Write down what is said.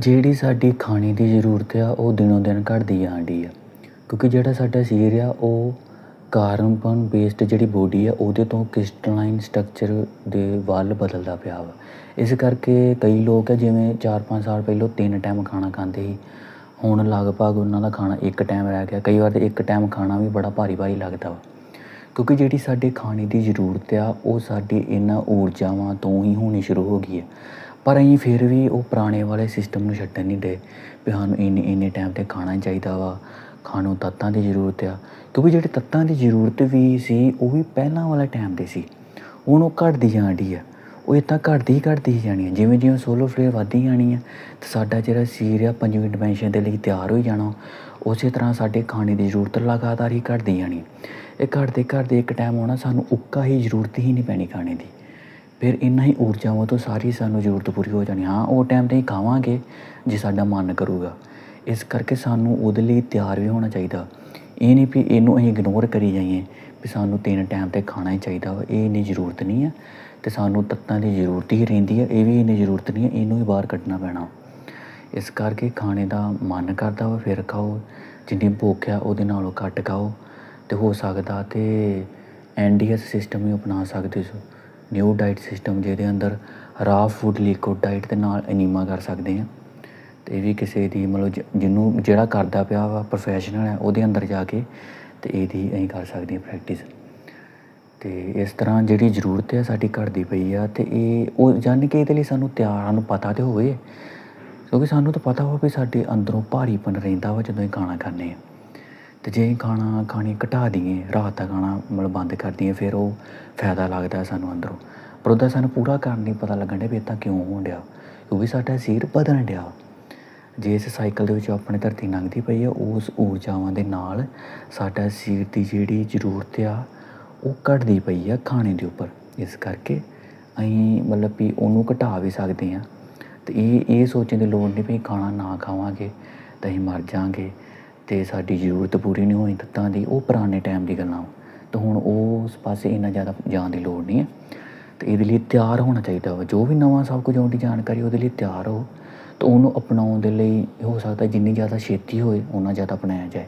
ਜਿਹੜੀ ਸਾਡੀ ਖਾਣੇ ਦੀ ਜ਼ਰੂਰਤ ਆ, ਉਹ ਦਿਨੋਂ ਦਿਨ ਘਟਦੀ ਜਾਣ ਡਈ ਆ। ਕਿਉਂਕਿ ਜਿਹੜਾ ਸਾਡਾ ਸਰੀਰ ਆ, ਉਹ ਕਾਰਬਨ ਬੇਸਡ ਜਿਹੜੀ ਬੋਡੀ ਆ, ਉਹਦੇ ਤੋਂ ਕ੍ਰਿਸਟਲਾਈਨ ਸਟਰਕਚਰ ਦੇ ਵੱਲ ਬਦਲਦਾ ਪਿਆ ਵਾ। ਇਸ ਕਰਕੇ ਕਈ ਲੋਕ ਆ, ਜਿਵੇਂ 4-5 ਸਾਲ ਪਹਿਲਾਂ ਤਿੰਨ ਟਾਈਮ ਖਾਣਾ ਖਾਂਦੇ ਸੀ, ਹੁਣ ਲਗਭਗ ਉਹਨਾਂ ਦਾ ਖਾਣਾ ਇੱਕ ਟਾਈਮ ਰਹਿ ਗਿਆ। ਕਈ ਵਾਰ ਤਾਂ ਇੱਕ ਟਾਈਮ ਖਾਣਾ ਵੀ ਬੜਾ ਭਾਰੀ ਭਾਰੀ ਲੱਗਦਾ ਵਾ। ਕਿਉਂਕਿ ਜਿਹੜੀ ਸਾਡੇ ਖਾਣੇ ਦੀ ਜ਼ਰੂਰਤ ਆ, ਉਹ ਸਾਡੀ ਇਹਨਾਂ ਊਰਜਾਵਾਂ ਤੋਂ ਹੀ ਹੋਣੀ ਸ਼ੁਰੂ ਹੋ ਗਈ ਹੈ ਪਰ ਅਸੀਂ ਫਿਰ ਵੀ ਉਹ ਪੁਰਾਣੇ ਵਾਲੇ ਸਿਸਟਮ ਨੂੰ ਛੱਡਣ ਨਹੀਂ ਦੇ ਵੀ ਸਾਨੂੰ ਇੰਨੇ ਇੰਨੇ ਟਾਈਮ ਤੇ ਖਾਣਾ ਚਾਹੀਦਾ ਵਾ, ਖਾਣ ਨੂੰ ਤੱਤਾਂ ਦੀ ਜ਼ਰੂਰਤ ਆ। ਕਿਉਂਕਿ ਜਿਹੜੇ ਤੱਤਾਂ ਦੀ ਜ਼ਰੂਰਤ ਵੀ ਸੀ, ਉਹ ਵੀ ਪਹਿਲਾਂ ਵਾਲੇ ਟਾਈਮ 'ਤੇ ਸੀ। ਹੁਣ ਉਹ ਘਟਦੀ ਜਾਣ ਡੀ ਆ। ਉਹ ਇੱਦਾਂ ਘਟਦੀ ਹੀ ਘਟਦੀ ਹੀ ਜਾਣੀ ਆ। ਜਿਵੇਂ ਜਿਵੇਂ ਸੋਲੋ ਫਲੇਅਰ ਵੱਧਦੀ ਜਾਣੀ ਆ, ਤੇ ਸਾਡਾ ਜਿਹੜਾ ਸਰੀਰ ਆ ਪੰਜਵੀਂ ਡਿਮੈਂਸ਼ਨ ਦੇ ਲਈ ਤਿਆਰ ਹੋਈ ਜਾਣਾ, ਉਸੇ ਤਰ੍ਹਾਂ ਸਾਡੇ ਖਾਣੇ ਦੀ ਜ਼ਰੂਰਤ ਲਗਾਤਾਰ ਹੀ ਘਟਦੀ ਜਾਣੀ ਇਹ ਘਟਦੇ ਘਟਦੇ ਇੱਕ ਟਾਈਮ ਆਉਣਾ ਸਾਨੂੰ ਉੱਕਾ ਹੀ ਜ਼ਰੂਰਤ ਹੀ ਨਹੀਂ ਪੈਣੀ ਖਾਣੇ ਦੀ। ਫਿਰ ਇੰਨਾ ਹੀ ਊਰਜਾਵਾਂ ਤੋਂ ਸਾਰੀ ਸਾਨੂੰ ਜ਼ਰੂਰਤ ਪੂਰੀ ਹੋ ਜਾਣੀ। ਹਾਂ, ਉਹ ਟਾਈਮ ਤੇ ਹੀ ਖਾਵਾਂਗੇ ਜੇ ਸਾਡਾ ਮਨ ਕਰੂਗਾ। ਇਸ ਕਰਕੇ ਸਾਨੂੰ ਉਹਦੇ ਲਈ ਤਿਆਰ ਵੀ ਹੋਣਾ ਚਾਹੀਦਾ। ਇਹ ਨਹੀਂ ਵੀ ਇਹਨੂੰ ਅਸੀਂ ਇਗਨੋਰ ਕਰੀ ਜਾਈਏ ਵੀ ਸਾਨੂੰ ਤਿੰਨ ਟਾਈਮ ਤੇ ਖਾਣਾ ਹੀ ਚਾਹੀਦਾ ਵਾ। ਇਹ ਇੰਨੀ ਜ਼ਰੂਰਤ ਨਹੀਂ ਹੈ ਅਤੇ ਸਾਨੂੰ ਤੱਤਾਂ ਦੀ ਜ਼ਰੂਰਤ ਹੀ ਰਹਿੰਦੀ ਹੈ ਇਹ ਵੀ ਇੰਨੀ ਜ਼ਰੂਰਤ ਨਹੀਂ ਹੈ ਇਹਨੂੰ ਹੀ ਬਾਹਰ ਕੱਢਣਾ ਪੈਣਾ। ਇਸ ਕਰਕੇ ਖਾਣੇ ਦਾ ਮਨ ਕਰਦਾ ਵਾ, ਫਿਰ ਖਾਓ। ਜਿੰਨੀ ਭੁੱਖ ਆ, ਉਹਦੇ ਨਾਲੋਂ ਘੱਟ ਖਾਓ। ਅਤੇ ਹੋ ਸਕਦਾ ਤੇ ਐਨਡੀਐਸ ਸਿਸਟਮ ਵੀ ਅਪਣਾ ਸਕਦੇ ਸੋ ਨਿਊ ਡਾਈਟ ਸਿਸਟਮ ਜਿਹਦੇ ਅੰਦਰ ਰਾ ਫੂਡ ਲਿਕੁਇਡ ਡਾਈਟ ਦੇ ਨਾਲ ਐਨੀਮਾ ਕਰ ਸਕਦੇ ਆ ਤੇ ਇਹ ਵੀ ਕਿਸੇ ਦੀ ਮਤਲਬ ਜਿਹਨੂੰ ਜਿਹੜਾ ਕਰਦਾ ਪਿਆ ਵਾ ਪ੍ਰੋਫੈਸ਼ਨਲ ਹੈ, ਉਹਦੇ ਅੰਦਰ ਜਾ ਕੇ ਤੇ ਇਹਦੀ ਅਸੀਂ ਕਰ ਸਕਦੇ ਹਾਂ ਪ੍ਰੈਕਟਿਸ ਤੇ ਇਸ ਤਰ੍ਹਾਂ ਜਿਹੜੀ ਜ਼ਰੂਰਤ ਹੈ ਸਾਡੀ ਘਰ ਦੀ ਪਈ ਆ ਤੇ ਇਹ, ਉਹ ਜਾਣ ਕੇ ਇਹਦੇ ਲਈ ਸਾਨੂੰ ਤਿਆਰਾਂ ਨੂੰ ਪਤਾ ਤੇ ਹੋਵੇ। ਕਿਉਂਕਿ ਸਾਨੂੰ ਤਾਂ ਪਤਾ ਹੋਵੇ ਸਾਡੇ ਅੰਦਰੋਂ ਭਾਰੀਪਨ ਰਹਿੰਦਾ ਵਾ ਜਦੋਂ ਇਹ ਗਾਣਾ ਖਾਂਦੇ ਆ ਅਤੇ ਜੇ ਖਾਣਾ, ਖਾਣੀ ਘਟਾ ਦਈਏ, ਰਾਤ ਦਾ ਖਾਣਾ ਮਤਲਬ ਬੰਦ ਕਰ ਦਈਏ, ਫਿਰ ਉਹ ਫਾਇਦਾ ਲੱਗਦਾ ਸਾਨੂੰ ਅੰਦਰੋਂ। ਪਰ ਉਹਦਾ ਸਾਨੂੰ ਪੂਰਾ ਕਾਰਨ ਨਹੀਂ ਪਤਾ ਲੱਗਣ ਡਿਆ ਵੀ ਇਹ ਤਾਂ ਕਿਉਂ ਹੋਣ ਡਿਆ। ਕਿਉਂਕਿ ਸਾਡਾ ਸਰੀਰ ਬਦਲਣ ਡਿਆ। ਜੇ ਇਸ ਸਾਈਕਲ ਦੇ ਵਿੱਚ ਆਪਣੇ ਧਰਤੀ ਲੰਘਦੀ ਪਈ ਆ, ਉਸ ਊਰਜਾਵਾਂ ਦੇ ਨਾਲ ਸਾਡਾ ਸਰੀਰ ਦੀ ਜਿਹੜੀ ਜ਼ਰੂਰਤ ਆ, ਉਹ ਘਟਦੀ ਪਈ ਆ ਖਾਣੇ ਦੇ ਉੱਪਰ। ਇਸ ਕਰਕੇ ਅਸੀਂ ਮਤਲਬ ਵੀ ਉਹਨੂੰ ਘਟਾ ਵੀ ਸਕਦੇ ਆ ਤੇ ਇਹ ਇਹ ਸੋਚਣ ਦੀ ਲੋੜ ਨਹੀਂ ਵੀ ਖਾਣਾ ਨਾ ਖਾਵਾਂਗੇ, ਤਾਂ ਅਸੀਂ ਮਰ ਜਾਾਂਗੇ। ਤੇ ਸਾਡੀ ਜ਼ਰੂਰਤ ਪੂਰੀ ਨਹੀਂ ਹੋਈ ਤੱਤਾਂ ਦੀ ਉਹ ਪੁਰਾਣੇ ਟਾਈਮ ਦੀ ਗੱਲਾਂ ਵਾ। ਤੇ ਹੁਣ ਉਸ ਪਾਸੇ ਇੰਨਾ ਜ਼ਿਆਦਾ ਜਾਣ ਦੀ ਲੋੜ ਨਹੀਂ ਹੈ। ਤੇ ਇਹਦੇ ਲਈ ਤਿਆਰ ਹੋਣਾ ਚਾਹੀਦਾ ਵਾ। ਜੋ ਵੀ ਨਵਾਂ ਸਭ ਕੁਝ ਆਉਣ ਦੀ ਜਾਣਕਾਰੀ ਉਹਦੇ ਲਈ ਤਿਆਰ ਹੋ ਤਾਂ ਉਹਨੂੰ ਅਪਣਾਉਣ ਦੇ ਲਈ ਹੋ ਸਕਦਾ ਜਿੰਨੀ ਜ਼ਿਆਦਾ ਛੇਤੀ ਹੋਏ ਉਨਾ ਜ਼ਿਆਦਾ ਅਪਣਾਇਆ ਜਾਏ।